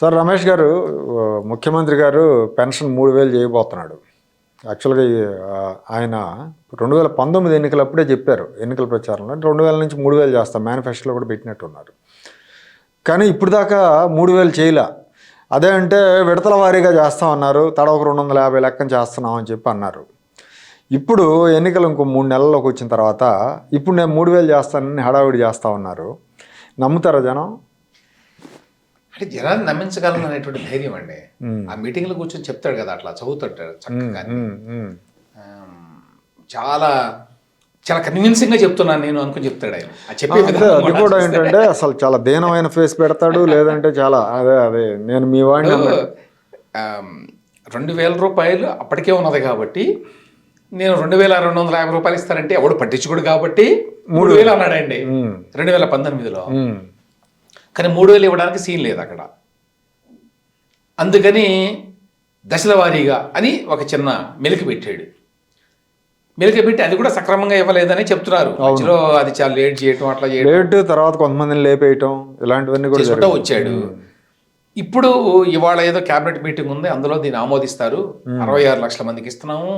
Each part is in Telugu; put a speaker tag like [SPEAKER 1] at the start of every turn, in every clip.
[SPEAKER 1] సార్ రమేష్ గారు ముఖ్యమంత్రి గారు పెన్షన్ మూడు వేలు చేయబోతున్నాడు. యాక్చువల్గా ఆయన రెండు వేల పంతొమ్మిది ఎన్నికలప్పుడే చెప్పారు ఎన్నికల ప్రచారంలో రెండు వేల నుంచి మూడు వేలు చేస్తాం మేనిఫెస్టోలో కూడా పెట్టినట్టున్నారు. కానీ ఇప్పుడు దాకా మూడు వేలు చేయలే. అదే అంటే విడతల వారీగా చేస్తామన్నారు తడవకు రెండు వందల యాభై లెక్కన చేస్తున్నాం అని చెప్పి అన్నారు. ఇప్పుడు ఎన్నికలు ఇంకో మూడు నెలల్లోకి వచ్చిన తర్వాత ఇప్పుడు నేను మూడు వేలు చేస్తానని హడావిడి చేస్తా ఉన్నారు. నమ్ముతారా జనం?
[SPEAKER 2] అంటే జనాన్ని నమ్మించగలను అనేటువంటి ధైర్యం అండి. ఆ మీటింగ్లో కూర్చొని చెప్తాడు కదా అట్లా చదువుతుంటాడు చక్కగా. చాలా చాలా కన్విన్సింగ్గా చెప్తున్నాను నేను అనుకుని చెప్తాడు ఆయన. చెప్పే
[SPEAKER 1] అదే కూడా ఏంటంటే అసలు చాలా దీనమైన ఫేస్ పెడతాడు లేదంటే చాలా అదే అదే నేను మీ వాడిని
[SPEAKER 2] రెండు వేల రూపాయలు అప్పటికే ఉన్నది కాబట్టి నేను రెండు వేల రెండు వందల యాభై రూపాయలు ఇస్తానంటే ఎవడు పట్టించుకోడు కాబట్టి మూడు వేలు అన్నాడండి. రెండు వేల పంతొమ్మిదిలో. కానీ మూడు వేలు ఇవ్వడానికి సీన్ లేదు అక్కడ. అందుకని దశల వారీగా అని ఒక చిన్న మెలికి పెట్టాడు. మెలికి పెట్టి అది కూడా సక్రమంగా ఇవ్వలేదని చెప్తున్నారు. మధ్యలో అది చాలా లేట్ చేయటం అట్లా చేయడం
[SPEAKER 1] లేట్ తర్వాత కొంతమందిని లేపేయటం ఇలాంటివన్నీ కూడా.
[SPEAKER 2] వచ్చాడు. ఇప్పుడు ఇవాళ ఏదో క్యాబినెట్ మీటింగ్ ఉంది అందులో దీన్ని ఆమోదిస్తారు. అరవై ఆరు లక్షల మందికి ఇస్తున్నాము.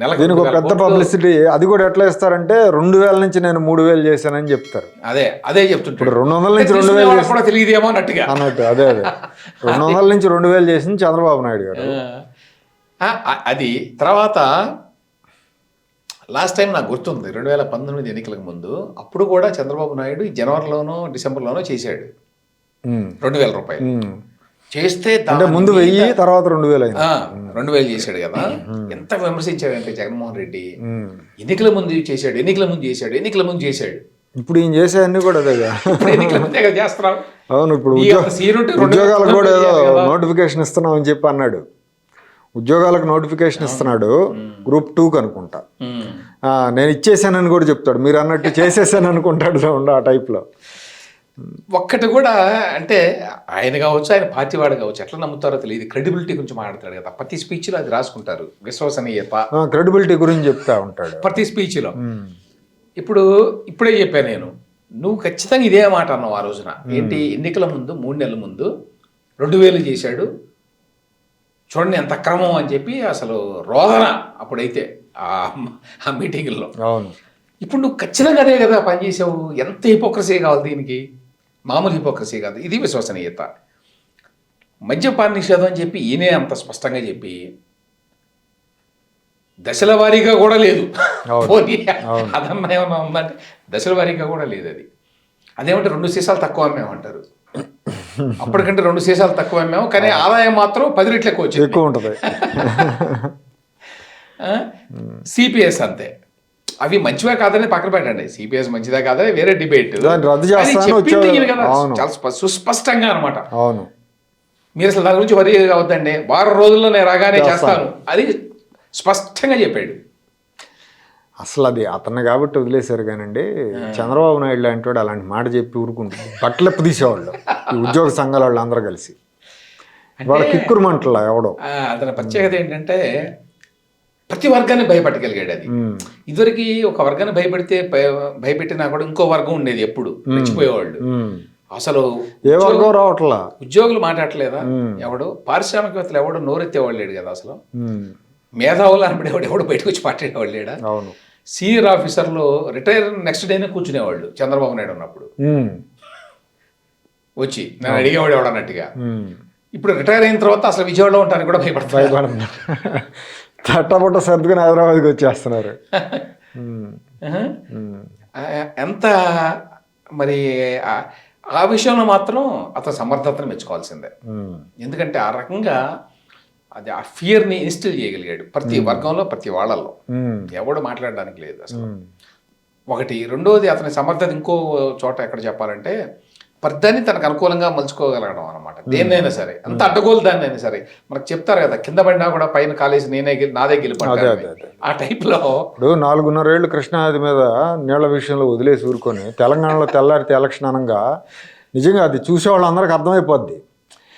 [SPEAKER 2] నెలకు
[SPEAKER 1] దీనికి ఒక పెద్ద. పబ్లిసిటీ అది కూడా ఎట్లా ఇస్తారంటే రెండు వేల నుంచి నేను మూడు వేలు చేశానని చెప్తారు.
[SPEAKER 2] అదే అదే
[SPEAKER 1] ఇప్పుడు రెండు వందల నుంచి రెండు వేలు
[SPEAKER 2] కూడా తెలియదేమో అన్నట్టుగా.
[SPEAKER 1] అన్నట్టు అదే అదే. రెండు వందల నుంచి రెండు వేలు చేసింది చంద్రబాబు నాయుడు గారు.
[SPEAKER 2] అది తర్వాత లాస్ట్ టైం నాకు గుర్తుంది రెండు వేల పంతొమ్మిది ఎన్నికలకు ముందు అప్పుడు కూడా చంద్రబాబు నాయుడు జనవరిలోనో డిసెంబర్లోనో చేశాడు. రెండు వేల రూపాయలు. చేస్తే
[SPEAKER 1] అంటే ముందు వెయ్యి తర్వాత రెండు వేలు
[SPEAKER 2] రెండు వేలు చేశాడు కదా. ఎంత విమర్శించాడంటే జగన్మోహన్ రెడ్డి. ఎన్నికల ముందు చేశాడు ఎన్నికల ముందు చేశాడు ఎన్నికల ముందు చేశాడు.
[SPEAKER 1] ఇప్పుడు ఈయన చేసే అన్ని కూడా
[SPEAKER 2] ఇప్పుడు ఎన్నికల ముందే చేస్తున్నాం
[SPEAKER 1] అవును ఇప్పుడు ఉద్యోగాలకు కూడా ఏదో. నోటిఫికేషన్ ఇస్తున్నాం అని చెప్పి అన్నాడు. ఉద్యోగాలకు నోటిఫికేషన్ ఇస్తున్నాడు గ్రూప్ టూకి అనుకుంటా. నేను ఇచ్చేసానని కూడా చెప్తాడు. మీరు అన్నట్టు చేసేసాను అనుకుంటాడు ఆ టైప్లో.
[SPEAKER 2] ఒక్కటి కూడా అంటే ఆయన కావచ్చు ఆయన పార్టీ వాడు కావచ్చు ఎట్లా నమ్ముతారో తెలియదు. క్రెడిబిలిటీ గురించి మాట్లాడతాడు కదా. ప్రతి స్పీచ్లో అది రాసుకుంటారు. విశ్వసనీయత.
[SPEAKER 1] క్రెడిబిలిటీ గురించి చెప్తా ఉంటాడు.
[SPEAKER 2] ప్రతి స్పీచ్లో ఇప్పుడు ఇప్పుడే చెప్పాను నేను. నువ్వు ఖచ్చితంగా ఇదే మాట అన్నావు ఆ రోజున. ఏంటి? ఎన్నికల ముందు మూడు నెలల ముందు రెండు వేలు చేశాడు. చూడండి ఎంత అక్రమం అని చెప్పి అసలు రోదన అప్పుడైతే ఆ మీటింగుల్లో
[SPEAKER 1] అవును.
[SPEAKER 2] ఇప్పుడు నువ్వు ఖచ్చితంగా అదే కదా పనిచేసావు. ఎంత హిపోక్రసీ కావాలి దీనికి? మామూలు హిపోక్రసీ కాదు. ఇది విశ్వసనీయత. మద్యపాన నిషేధం అని చెప్పి ఈయనే అంత స్పష్టంగా చెప్పి దశల వారీగా కూడా లేదు. అదన్నా ఏమన్నా ఉందంటే దశల వారీగా కూడా లేదు అది. అదేమంటే రెండు సీసాలు తక్కువ అమ్మేమంటారు అప్పటికంటే రెండు సీసాలు తక్కువ అమ్మాము కానీ ఆదాయం మాత్రం పది రెట్లు ఎక్కువ వచ్చింది.
[SPEAKER 1] ఎక్కువ ఉంటుంది.
[SPEAKER 2] సిపిఎస్ అంతే. అవి మంచివే కాదని పక్కన పెట్టండి. సిపిఎస్ మంచిదా కాదని వేరే డిబేట్. చాలా స్ప- సుస్పష్టంగా అనమాట
[SPEAKER 1] అవును.
[SPEAKER 2] మీరు అసలు దాని గురించి వరి అవద్దండి. వారం రోజుల్లో నేను రాగానే చేస్తాను. అది స్పష్టంగా చెప్పాడు.
[SPEAKER 1] అసలు అది అతన్ని కాబట్టి వదిలేశారు కానండి. చంద్రబాబు నాయుడు లాంటి వాడు అలాంటి మాట చెప్పి ఊరుకుంటుంది బట్టలెప్పు తీసేవాళ్ళు. ఈ ఉద్యోగ సంఘాల వాళ్ళు అందరూ కలిసి వాళ్ళ కిక్కురు మంటలా ఎవడో.
[SPEAKER 2] అతని ప్రత్యేకత ఏంటంటే ప్రతి వర్గాన్ని భయపెట్టగలిగాడు అది. ఇదివరకు ఒక వర్గాన్ని భయపెడితే భయ- భయపెట్టినా కూడా ఇంకో వర్గం ఉండేది ఎప్పుడు. రెచ్చిపోయేవాళ్ళు.
[SPEAKER 1] ఉమ్.
[SPEAKER 2] అసలు
[SPEAKER 1] ఏ వర్గం రావట్లా?
[SPEAKER 2] ఉద్యోగులు మాట్లాడలేదా ఎవడు? పారిశ్రామికవేత్తలు ఎవడు? నోరెత్తేవాళ్ళు లేడు కదా అసలు. మేధావులు అనబడేవాడు ఎవడు? బయటకు వచ్చి మాట్లాడేవాళ్ళు లేడా?
[SPEAKER 1] అవును.
[SPEAKER 2] సీనియర్ ఆఫీసర్లు రిటైర్ నెక్స్ట్ డేనే కూర్చునేవాళ్ళు చంద్రబాబు నాయుడు ఉన్నప్పుడు. వచ్చి నేను అడిగేవాడు ఎవడు అన్నట్టుగా
[SPEAKER 1] ఉమ్.
[SPEAKER 2] ఇప్పుడు రిటైర్ అయిన తర్వాత అసలు విజయవాడలో ఉంటానికి కూడా
[SPEAKER 1] భయపడుతున్నారు తట్టబుట్ట సర్దుకుని హైదరాబాద్కి వచ్చేస్తున్నారు.
[SPEAKER 2] ఎంత మరి ఆ- విషయంలో మాత్రం అతని సమర్థతను మెచ్చుకోవాల్సిందే. ఎందుకంటే ఆ రకంగా అది ఆ ఫియర్ని ఇన్స్టిల్ చేయగలిగాడు ప్రతి వర్గంలో ప్రతి వాళ్ళల్లో ఎవడు మాట్లాడడానికి లేదు అసలు. ఒకటి రెండోది అతని సమర్థత ఇంకో చోట ఎక్కడ చెప్పాలంటే పర్దాన్ని తనకు అనుకూలంగా మలుచుకోగలగడం అనమాట దేన్నైనా సరే. అంత అడ్డగోలు దాన్నైనా సరే. మనకు చెప్తారు కదా కింద పడినా కూడా పైన కాలేసి నేనే నాదే
[SPEAKER 1] అదే,
[SPEAKER 2] గెలిపడ్డా
[SPEAKER 1] అదే, అదే.
[SPEAKER 2] ఆ టైప్లో
[SPEAKER 1] ఇప్పుడు నాలుగున్నరేళ్ళు కృష్ణానది మీద నీళ్ళ విషయంలో వదిలేసి ఊరుకొని తెలంగాణలో తెల్లారితే ఎలక్షన్ అనగా నిజంగా అది చూసే వాళ్ళందరికీ అర్థమైపోద్ది.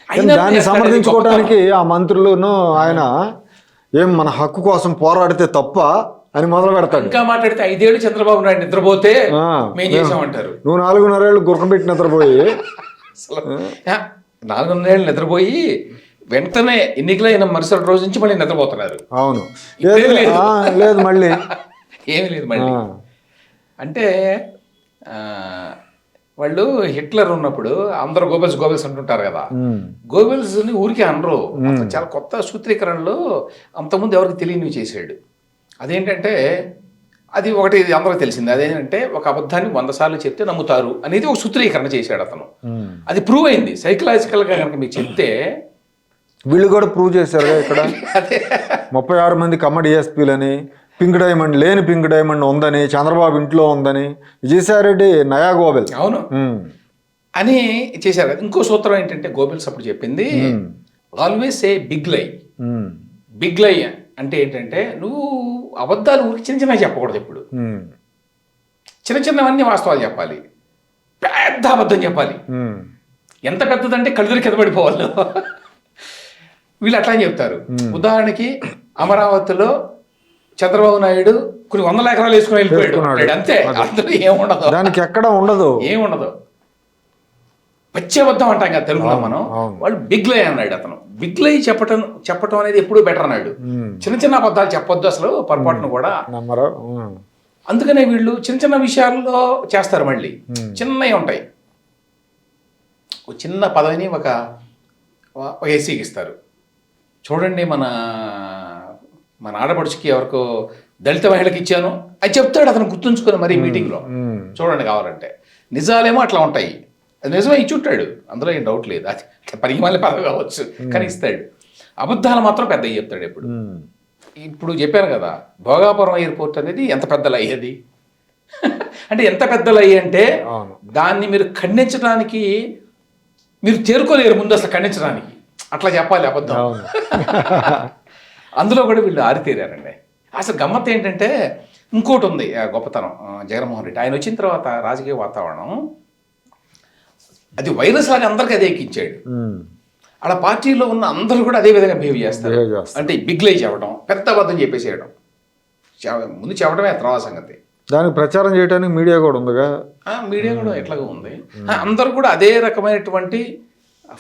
[SPEAKER 2] అయినా
[SPEAKER 1] దాన్ని సమర్థించుకోవడానికి ఆ మంత్రులను ఆయన ఏం మన హక్కు కోసం పోరాడితే తప్ప అని మొదలు పెడతాడు.
[SPEAKER 2] ఇంకా మాట్లాడితే ఐదేళ్ళు చంద్రబాబు నాయుడు నిద్రపోతే
[SPEAKER 1] ఆ,
[SPEAKER 2] మేం చేసామంటారు.
[SPEAKER 1] నువ్వు నాలుగున్నరేళ్ళు గుర్రం పెట్టి నిద్రపోయి.
[SPEAKER 2] అసలు నాలుగున్నరేళ్ళు నిద్రపోయి వెంటనే ఎన్నికలైన మరుసటి రోజు నుంచి మళ్ళీ నిద్రపోతున్నారు.
[SPEAKER 1] అవును.
[SPEAKER 2] లేదు.
[SPEAKER 1] మళ్ళీ.
[SPEAKER 2] ఏమీ లేదు మళ్ళీ. అంటే వాళ్ళు హిట్లర్ ఉన్నప్పుడు అందరూ గోబెల్స్ గోబెల్స్ అంటుంటారు కదా. గోబెల్స్ని ఊరికే అనరు. చాలా కొత్త సూత్రీకరణలో అంతకుముందు ఎవరికి తెలియనివి చేశాడు. అదేంటంటే అది ఒకటి ఇది అందరికీ తెలిసింది. అదేంటంటే ఒక అబద్ధాన్ని వంద సార్లు చెప్తే నమ్ముతారు అనేది ఒక సూత్రీకరణ చేశాడు అతను. అది ప్రూవ్ అయింది. సైకలాజికల్గా కనుక మీకు చెప్తే
[SPEAKER 1] వీళ్ళు కూడా ప్రూవ్ చేశారు ఇక్కడ? ముప్పై ఆరు మంది కమ్మ డిఎస్పీలని పింక్ డైమండ్ లేని పింక్ డైమండ్ ఉందని చంద్రబాబు ఇంట్లో ఉందని విజయసాయిరెడ్డి నయా గోబెల్
[SPEAKER 2] అవును. అని చేశారు. ఇంకో సూత్రం ఏంటంటే గోబెల్స్ అప్పుడు చెప్పింది always a big lie big lie అంటే ఏంటంటే నువ్వు అబద్ధాలు ఊరికి చిన్న చిన్నవి చెప్పకూడదు ఇప్పుడు చిన్న చిన్నవన్నీ వాస్తవాలు చెప్పాలి. పెద్ద అబద్ధం చెప్పాలి. ఎంత పెద్దదంటే కళ్ళు కింద పడిపోవాలి వీళ్ళు అట్లా చెప్తారు. ఉదాహరణకి అమరావతిలో చంద్రబాబు నాయుడు కొన్ని వందల ఎకరాలు వేసుకుని వెళ్ళిపోయాడు. అంతే. అందులో ఏముండదు.
[SPEAKER 1] దానికి ఎక్కడ ఉండదు.
[SPEAKER 2] ఏముండదు. పచ్చి అబద్ధం అంటాం కదా తెలుగులో మనం. వాళ్ళు బిగ్ లై అన్నాడు అతను. బిగ్ లై చెప్పటం చెప్పటం అనేది ఎప్పుడూ బెటర్ అన్నాడు. చిన్న చిన్న అబద్ధాలు చెప్పొద్దు అసలు పొరపాటును కూడా. అందుకనే వీళ్ళు చిన్న చిన్న విషయాల్లో చేస్తారు మళ్ళీ. చిన్నవి ఉంటాయి. ఒక చిన్న పదవిని ఒక ఒక ఏసీకి ఇస్తారు. చూడండి మన మన ఆడపడుచుకి ఎవరికో దళిత మహిళకి ఇచ్చాను. అది చెప్తాడు అతను గుర్తుంచుకొని మరీ మీటింగ్లో. చూడండి కావాలంటే. నిజాలేమో అట్లా ఉంటాయి. అది నిజమే ఇచ్చుంటాడు అందులో ఏం డౌట్ లేదు. అది పనికి మళ్ళీ పదవి కావచ్చు. కానీ ఇస్తాడు. అబద్ధాలు మాత్రం పెద్ద చెప్తాడు ఎప్పుడు.
[SPEAKER 1] ఉమ్,
[SPEAKER 2] ఇప్పుడు చెప్పాను కదా భోగాపురం ఎయిర్పోర్ట్ అనేది ఎంత పెద్దలు అయ్యేది అంటే ఎంత పెద్దలు అయ్యి అంటే దాన్ని మీరు ఖండించడానికి మీరు చేరుకోలేరు ముందు అసలు ఖండించడానికి. అట్లా చెప్పాలి అబద్ధం. అందులో కూడా వీళ్ళు ఆరితేరారండి. అసలు గమ్మత్ ఏంటంటే ఇంకోటి ఉంది గొప్పతనం జగన్మోహన్ రెడ్డి. ఆయన వచ్చిన తర్వాత రాజకీయ వాతావరణం అది వైరస్ లాగా అందరికీ అదే ఎక్కించాడు అలా పార్టీలో ఉన్న అందరూ కూడా అదే విధంగా బిహేవ్ చేస్తారు. అంటే బిగ్ లై చెప్పడం పెద్ద అబద్ధం చెప్పేసేయడం. ముందు చెప్పడమే తర్వాత సంగతి.
[SPEAKER 1] దానికి ప్రచారం చేయడానికి మీడియా కూడా ఉందిగా?
[SPEAKER 2] మీడియా కూడా ఎట్లాగో ఉంది. అందరూ కూడా అదే రకమైనటువంటి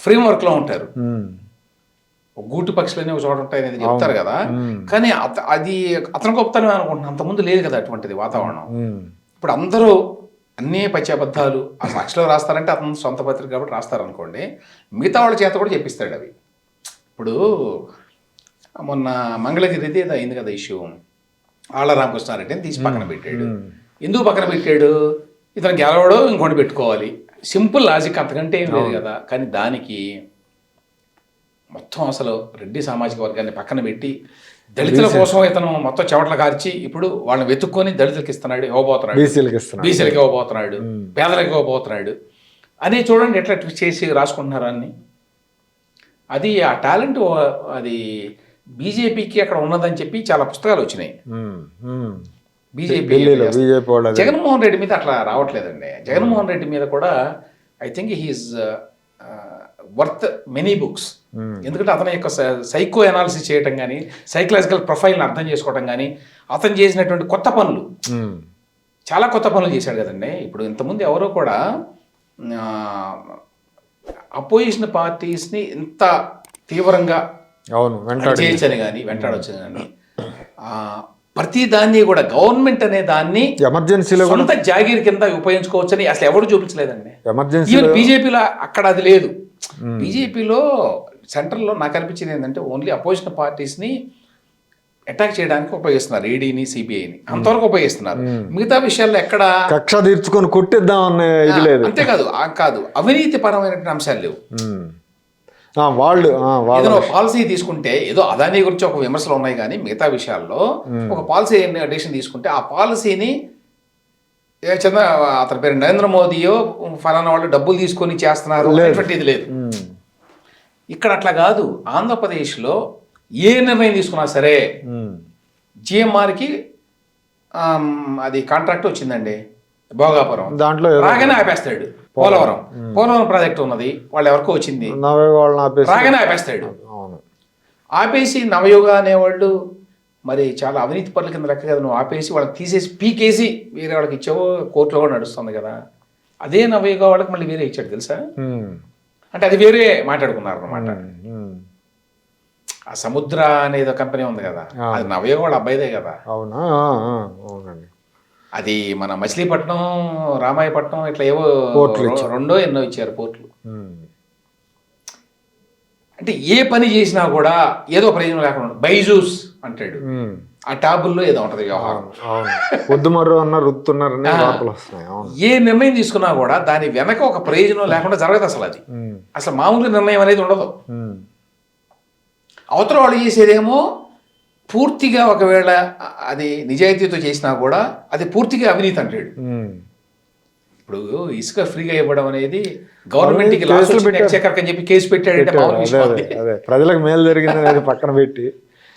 [SPEAKER 2] ఫ్రేమ్వర్క్లో ఉంటారు. గూటు పక్షులని ఒక చోట ఉంటాయి అనేది చెప్తారు కదా. కానీ అది అతని గొప్పతనం అనుకుంటున్నాను. అంతకుముందు లేదు కదా అటువంటిది వాతావరణం. ఇప్పుడు అందరూ అన్నీ పచ్చి అబద్ధాలు ఆ సాక్షిలో రాస్తారంటే అతను సొంత పత్రిక కాబట్టి రాస్తారనుకోండి మిగతా వాళ్ళ చేత కూడా చెప్పిస్తాడు అవి. ఇప్పుడు మొన్న మంగళగిరిది ఏదో అయింది కదా ఇష్యూ. ఆళ్ళ రామకృష్ణారెడ్డిని తీసి పక్కన పెట్టాడు. ఎందుకు పక్కన పెట్టాడు? ఇతను గెలవడో ఇంకోటి పెట్టుకోవాలి. సింపుల్ లాజిక్ అంతకంటే ఏం లేదు కదా. కానీ దానికి మొత్తం అసలు రెడ్డి సామాజిక వర్గాన్ని పక్కన పెట్టి దళితుల కోసం ఇతను మొత్తం చెవట్ల కార్చి ఇప్పుడు వాళ్ళని వెతుక్కొని దళితులకి ఇస్తున్నాడు ఇవ్వబోతున్నాడు.
[SPEAKER 1] బీసీలకు ఇస్తున్నా
[SPEAKER 2] బీసీలకి ఇవ్వబోతున్నాడు పేదలకు ఇవ్వబోతున్నాడు. అని చూడండి ఎట్లా ట్విస్ట్ చేసి రాసుకుంటున్నారు అన్ని. అది ఆ టాలెంట్ అది బీజేపీకి అక్కడ ఉన్నదని చెప్పి చాలా పుస్తకాలు వచ్చినాయి. బీజేపీ జగన్మోహన్ రెడ్డి మీద అట్లా రావట్లేదండి. జగన్మోహన్ రెడ్డి మీద కూడా I think he is worth many books ఎందుకంటే అతని యొక్క సైకో అనాలిసిస్ చేయటం కానీ సైకలాజికల్ ప్రొఫైల్ని అర్థం చేసుకోవటం కానీ అతను చేసినటువంటి కొత్త పనులు.
[SPEAKER 1] ఉమ్,
[SPEAKER 2] చాలా కొత్త పనులు చేశాడు కదండి. ఇప్పుడు ఇంతకుముందు ఎవరో కూడా అపోజిషన్ పార్టీస్ని ఇంత తీవ్రంగా
[SPEAKER 1] అవును
[SPEAKER 2] కానీ వెంటాడొచ్చని కానీ ప్రతి దాన్ని కూడా గవర్నమెంట్ అనే దాన్ని
[SPEAKER 1] ఎమర్జెన్సీలో
[SPEAKER 2] సొంత జాగీర్ కింద ఉపయోగించుకోవచ్చని అసలు ఎవరు చూపించలేదండి.
[SPEAKER 1] ఎమర్జెన్సీ
[SPEAKER 2] బీజేపీలో అక్కడ అది లేదు. బీజేపీలో సెంట్రల్లో నాకు అనిపించింది ఏంటంటే ఓన్లీ అపోజిషన్ పార్టీస్ని అటాక్ చేయడానికి ఉపయోగిస్తున్నారు ఈడీని సిబిఐని అంతవరకు ఉపయోగిస్తున్నారు. మిగతా విషయాల్లో ఎక్కడ
[SPEAKER 1] కక్ష తీర్చుకొని కొట్టిద్దాం అనే ఇది లేదు.
[SPEAKER 2] అంతేకాదు ఆ కాదు. అవినీతి పరమైనటువంటి అంశాలు లేవు.
[SPEAKER 1] వాళ్ళు
[SPEAKER 2] ఏదైనా పాలసీ తీసుకుంటే ఏదో అదానీ గురించి ఒక విమర్శలు ఉన్నాయి కానీ మిగతా విషయాల్లో ఒక పాలసీ డెసిషన్ తీసుకుంటే ఆ పాలసీని చంద్ర అతని పేరు నరేంద్ర మోదీయో ఫలానా వాళ్ళు డబ్బులు తీసుకొని చేస్తున్నారు అనేటువంటిది లేదు. ఇక్కడ అట్లా కాదు. ఆంధ్రప్రదేశ్లో ఏ నిర్ణయం తీసుకున్నా సరే జిఎంఆర్కి అది కాంట్రాక్ట్ వచ్చిందండి. భోగాపురం.
[SPEAKER 1] దాంట్లో
[SPEAKER 2] రాగానే ఆపేస్తాడు. పోలవరం. పోలవరం. ప్రాజెక్ట్ ఉన్నది. వాళ్ళు ఎవరికో వచ్చింది. రాగానే ఆపేస్తాడు. ఆపేసి నవయోగ అనేవాళ్ళు మరి చాలా అవినీతి పనుల కింద లెక్క కదా. నువ్వు ఆపేసి వాళ్ళకి తీసేసి పీకేసి వేరే వాళ్ళకి ఇచ్చావో కోర్టులో కూడా నడుస్తుంది కదా. అదే నవయోగ వాళ్ళకి మళ్ళీ వేరే ఇచ్చాడు తెలుసా? అంటే అది వేరే మాట్లాడుకున్నారు అనమాట. ఆ సముద్ర అనేది కంపెనీ ఉంది కదా. అది నవయోగ వాళ్ళ అబ్బాయిదే కదా.
[SPEAKER 1] అవునా? అవునండి.
[SPEAKER 2] అది మన మచిలీపట్నం రామాయపట్నం ఇట్లా ఏవో రెండో ఎన్నో ఇచ్చారు పోర్టులు. అంటే ఏ పని చేసినా కూడా ఏదో ప్రయోజనం లేకుండా. బైజూస్ అంటాడు. ఆ ట్యాబుల్లో ఏదో ఉంటుంది వ్యవహారం
[SPEAKER 1] పొద్దుమర్రు అన్న అవును
[SPEAKER 2] ఏ నిర్ణయం తీసుకున్నా కూడా దాని వెనక ఒక ప్రయోజనం లేకుండా జరగదు అసలు అది. అసలు మామూలు నిర్ణయం అనేది ఉండదు. అవతల వాళ్ళు చేసేదేమో పూర్తిగా ఒకవేళ అది నిజాయితీతో చేసినా కూడా అది పూర్తిగా అవినీతి అంటాడు. ఇప్పుడు ఇసుక ఫ్రీగా ఇవ్వడం అనేది గవర్నమెంట్కి
[SPEAKER 1] కేసులు
[SPEAKER 2] లాస్ వచ్చింది
[SPEAKER 1] పెట్టారు.
[SPEAKER 2] ఎక్స్చెక్కర్ అని చెప్పి కేసు పెట్టాడంటే
[SPEAKER 1] ప్రజలకు మేలు జరిగింది అనేది పక్కన పెట్టి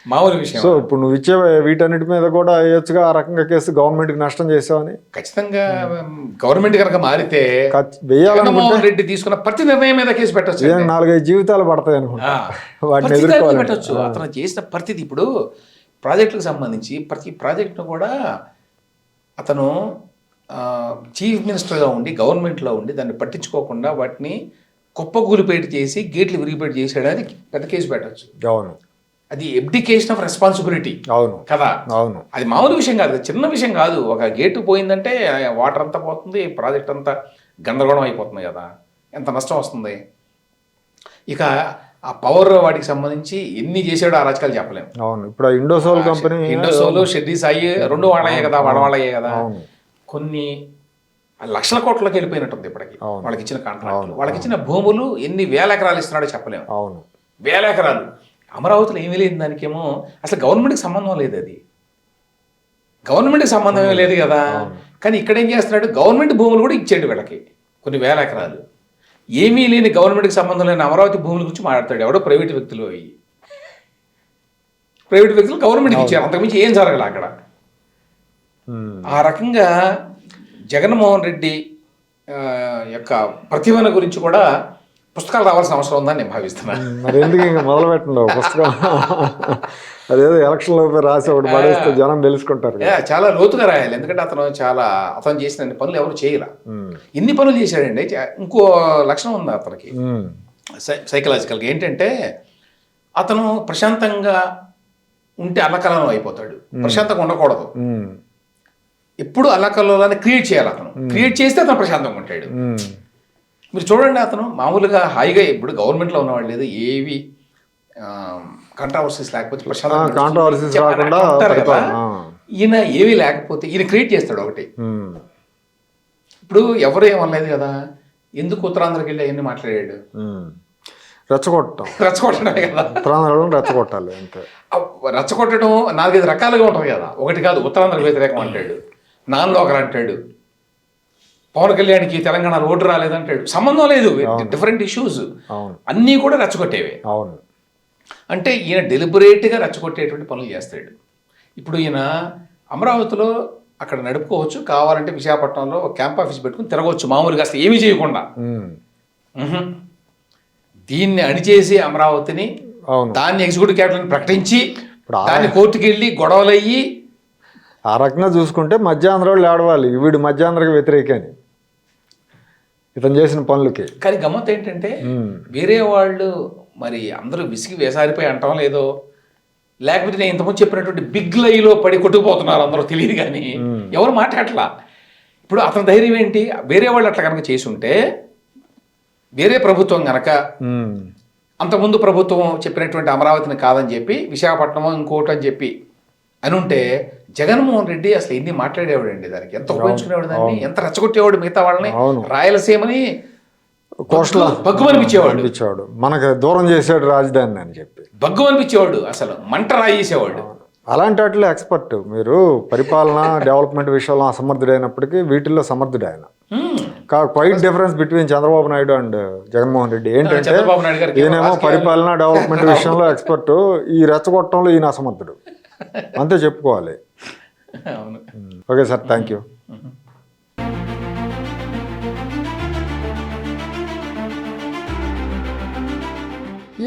[SPEAKER 2] మామూలు విషయం
[SPEAKER 1] సో ఇప్పుడు నువ్వు ఇచ్చే వీటన్నిటి మీద కూడా వేయొచ్చుగా ఆ రకంగా కేసు గవర్నమెంట్కి నష్టం చేసావని
[SPEAKER 2] ఖచ్చితంగా గవర్నమెంట్ కనుక మారితే జగన్మోహన్ రెడ్డి తీసుకున్న ప్రతి నిర్ణయం మీద కేసు పెట్టచ్చు
[SPEAKER 1] నాలుగైదు జీవితాలు పడతాయి అనుకుంటా. వాటిని ఎదుర్కోవాలి.
[SPEAKER 2] పెట్టచ్చు. అతను చేసిన ప్రతిది ఇప్పుడు ప్రాజెక్టులకు సంబంధించి ప్రతి ప్రాజెక్టును కూడా అతను చీఫ్ మినిస్టర్గా ఉండి గవర్నమెంట్లో ఉండి దాన్ని పట్టించుకోకుండా వాటిని కుప్పకూలిపేట చేసి గేట్లు విరిగిపేట చేసాడు అది పెద్ద కేసు పెట్టచ్చు.
[SPEAKER 1] అవును.
[SPEAKER 2] అది ఎబ్డికేషన్ ఆఫ్ రెస్పాన్సిబిలిటీ
[SPEAKER 1] అవును.
[SPEAKER 2] కదా?
[SPEAKER 1] అవును.
[SPEAKER 2] అది మామూలు విషయం కాదు చిన్న విషయం కాదు. ఒక గేటు పోయిందంటే వాటర్ అంతా పోతుంది ప్రాజెక్ట్ అంతా గందరగోళం అయిపోతుంది కదా. ఎంత నష్టం వస్తుంది? ఇక ఆ పవర్ వాటికి సంబంధించి ఎన్ని చేసాడో ఆ రాజకాలు చెప్పలేము
[SPEAKER 1] అవును. ఇప్పుడు ఇండోసోల్ కంపెనీ
[SPEAKER 2] ఇండోసోలు షెడ్డీ సాయి రెండు వాళ్ళయే కదా వాళ్ళ వాళ్ళయే కదా. కొన్ని లక్షల కోట్లకి వెళ్ళిపోయినట్టుంది ఇప్పటికి. వాళ్ళకి ఇచ్చిన కాంట్రాక్ట్ వాళ్ళకి ఇచ్చిన భూములు ఎన్ని వేల ఎకరాలు ఇస్తున్నాడో చెప్పలేము
[SPEAKER 1] అవును.
[SPEAKER 2] వేల ఎకరాలు. అమరావతిలో ఏమీ లేదు దానికేమో. అసలు గవర్నమెంట్కి సంబంధం లేదు అది. గవర్నమెంట్కి సంబంధం ఏమీ లేదు కదా. కానీ ఇక్కడ ఏం చేస్తున్నాడు? గవర్నమెంట్ భూములు కూడా ఇచ్చాడు వీళ్ళకి కొన్ని వేల ఎకరాలు. ఏమీ లేని గవర్నమెంట్కి సంబంధం లేని అమరావతి భూముల గురించి మాట్లాడతాడు. ఎవడో ప్రైవేట్ వ్యక్తులు అవి. ప్రైవేట్ వ్యక్తులు గవర్నమెంట్కి ఇచ్చారు. అంతకుమించి ఏం జరగలే అక్కడ. ఆ రకంగా జగన్మోహన్ రెడ్డి యొక్క ప్రతిభను గురించి కూడా పుస్తకాలు రావాల్సిన అవసరం ఉందని నేను భావిస్తున్నాను
[SPEAKER 1] మరి ఎందుకు ఇంకా మొదలు పెట్టండి పుస్తకం? అదేదో ఎలక్షన్ లోపే రాసి ఒకటి పడేస్తే జనం తెలుసుకుంటారు
[SPEAKER 2] చాలా లోతుగా రాయాలి. ఎందుకంటే అతను చాలా అతను చేసిన పనులు ఎవరు చేయరా. ఇన్ని పనులు చేశాడండి. ఇంకో లక్షణం ఉంది అతనికి. సైకలాజికల్గా ఏంటంటే అతను ప్రశాంతంగా ఉంటే అల్లకలం అయిపోతాడు. ప్రశాంతంగా ఉండకూడదు. ఎప్పుడు అల్లకల్లోలాన్ని క్రియేట్ చేయాలి అతను. క్రియేట్ చేస్తే అతను ప్రశాంతంగా ఉంటాడు. మీరు చూడండి అతను మామూలుగా హాయిగా ఇప్పుడు గవర్నమెంట్లో ఉన్నవాళ్ళు లేదు ఏవి కంట్రవర్సీస్ లేకపోతే
[SPEAKER 1] కాంట్రవర్సీస్ రాకుండా.
[SPEAKER 2] ఈయన ఏవి లేకపోతే ఈయన క్రియేట్ చేస్తాడు ఒకటి. ఇప్పుడు ఎవరు ఏమనలేదు కదా ఎందుకు ఉత్తరాంధ్రకి వెళ్ళి అవన్నీ మాట్లాడాడు.
[SPEAKER 1] రెచ్చగొట్టడం.
[SPEAKER 2] రెచ్చగొట్టడమే కదా.
[SPEAKER 1] ఉత్తరాంధ్రలో రెచ్చగొట్టాలి అంతే.
[SPEAKER 2] రెచ్చగొట్టడం నాలుగైదు రకాలుగా ఉంటుంది కదా. ఒకటి కాదు ఉత్తరాంధ్ర వ్యతిరేకం అంటాడు నాన్ లోకల్ అంటాడు పవన్ కళ్యాణ్కి తెలంగాణ ఓటు రాలేదంటాడు. సంబంధం లేదు. డిఫరెంట్ ఇష్యూస్
[SPEAKER 1] అవును.
[SPEAKER 2] అన్నీ కూడా రెచ్చగొట్టేవే.
[SPEAKER 1] అవును.
[SPEAKER 2] అంటే ఈయన డెలిబరేట్గా రెచ్చగొట్టేటువంటి పనులు చేస్తాడు. ఇప్పుడు ఈయన అమరావతిలో అక్కడ నడుపుకోవచ్చు. కావాలంటే విశాఖపట్నంలో ఒక క్యాంప్ ఆఫీస్ పెట్టుకుని తిరగవచ్చు. మామూలుగా అసలు ఏమీ చేయకుండా. దీన్ని అణిచేసి అమరావతిని దాన్ని ఎగ్జిక్యూటివ్ క్యాపిటల్ ప్రకటించి దాన్ని కోర్టుకి వెళ్ళి గొడవలు అయ్యి
[SPEAKER 1] ఆ రకంగా చూసుకుంటే మధ్యాంధ్ర వాళ్ళు ఏడవాలి వీడు మధ్యాంధ్రకి వ్యతిరేకని. ఇతను చేసిన పనులకి
[SPEAKER 2] కానీ గమ్మత్ ఏంటంటే. వేరే వాళ్ళు మరి అందరూ విసిగి వేసారిపోయి అంటాం లేదో లేకపోతే నేను ఇంతకుముందు చెప్పినటువంటి బిగ్ లైలో పడి కొట్టుకుపోతున్నారు అందరూ తెలియదు కానీ ఎవరు మాట్లాడలా ఇప్పుడు అతని ధైర్యం ఏంటి వేరే వాళ్ళు అట్లా కనుక చేసి ఉంటే వేరే ప్రభుత్వం గనక
[SPEAKER 1] ఉమ్.
[SPEAKER 2] అంతకుముందు ప్రభుత్వం చెప్పినటువంటి అమరావతిని కాదని చెప్పి విశాఖపట్నం ఇంకోటి అని చెప్పి అని ఉంటే జగన్మోహన్ రెడ్డి అసలు ఎన్ని మాట్లాడేవాడండి దానికి? ఎంత ఉపయోగించుకునేవాడు దాన్ని? ఎంత రెచ్చగొట్టేవాడు మిగతా వాళ్ళని. రాయలసీమని
[SPEAKER 1] కోస్టల్
[SPEAKER 2] బగ్గు అనిపించేవాడు
[SPEAKER 1] అనిపించేవాడు మనకు దూరం చేసాడు రాజధాని అని చెప్పి.
[SPEAKER 2] బగ్గు అనిపించేవాడు అసలు. మంట రాయేసేవాడు.
[SPEAKER 1] అలాంటి వాటిలో ఎక్స్పర్ట్. మీరు పరిపాలన డెవలప్మెంట్ విషయంలో అసమర్థుడైనప్పటికీ వీటిల్లో సమర్థుడు ఆయన. Quite difference between Chandrababu Naidu and Jaganmohan Reddy. ఏంటంటే
[SPEAKER 2] చంద్రబాబు నాయుడు గారికి
[SPEAKER 1] ఈయనేమో పరిపాలన డెవలప్మెంట్ విషయంలో ఎక్స్పర్ట్. ఈ రెచ్చగొట్టడంలో ఈయన అసమర్థుడు. అంతే చెప్పుకోవాలి. Okay sir thank you.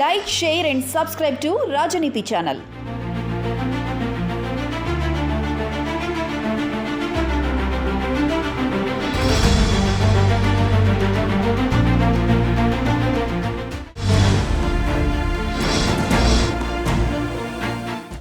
[SPEAKER 3] Like share and subscribe to Rajneeti channel